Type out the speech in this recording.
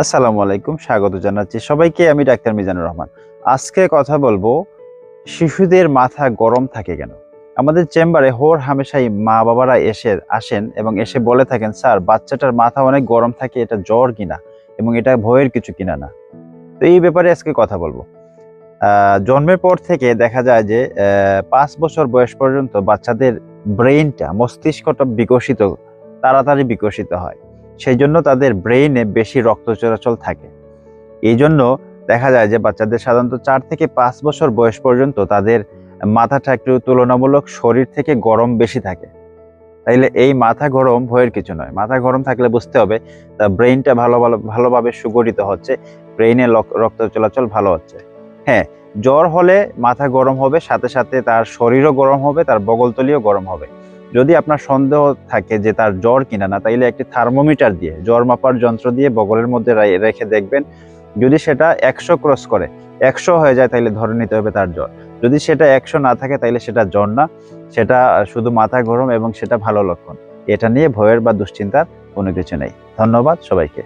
আসসালামু আলাইকুম, স্বাগত জানাচ্ছি সবাইকে, আমি ডাক্তার মিজানুর রহমান। আজকে কথা বলব, শিশুদের মাথা গরম থাকে কেন? আমাদের চেম্বারে হোর হামেশাই মা বাবারা এসে আসেন এবং এসে বলে থাকেন, স্যার, বাচ্চাটার মাথা অনেক গরম থাকে, এটা জ্বর কিনা এবং এটা ভয়ের কিছু কিনা না? তো এই ব্যাপারে আজকে কথা বলব। জন্মের পর থেকে দেখা যায় যে পাঁচ বছর বয়স পর্যন্ত বাচ্চাদের ব্রেইনটা মস্তিষ্কটা বিকশিত, তাড়াতাড়ি বিকশিত হয়। সেই জন্য তাদের ব্রেইনে বেশি রক্ত চলাচল থাকে। এই জন্য দেখা যায় যে বাচ্চাদের সাধারণত চার থেকে পাঁচ বছর বয়স পর্যন্ত তাদের মাথাটা একটু তুলনামূলক শরীর থেকে গরম বেশি থাকে। তাইলে এই মাথা গরম ভয়ের কিছু নয়। মাথা গরম থাকলে বুঝতে হবে তা ব্রেইনটা ভালো ভালো, ভালোভাবে সুগঠিত হচ্ছে, ব্রেইনে রক্ত চলাচল ভালো হচ্ছে। হ্যাঁ জ্বর হলে মাথা গরম হবে, সাথে সাথে তার শরীরও গরম হবে, তার বগলতলিও গরম হবে। যদি আপনার সন্দেহ থাকে যে তার জ্বর কিনা না, তাইলে একটি থার্মোমিটার দিয়ে, জ্বর মাপার যন্ত্র দিয়ে বগলের মধ্যে রেখে দেখবেন। যদি সেটা একশো ক্রস করে, একশো হয়ে যায় তাহলে ধরে নিতে হবে তার জ্বর। যদি সেটা একশো না থাকে তাইলে সেটা জ্বর না, সেটা শুধু মাথা গরম এবং সেটা ভালো লক্ষণ। এটা নিয়ে ভয়ের বা দুশ্চিন্তার কোনো কিছু নেই। ধন্যবাদ সবাইকে।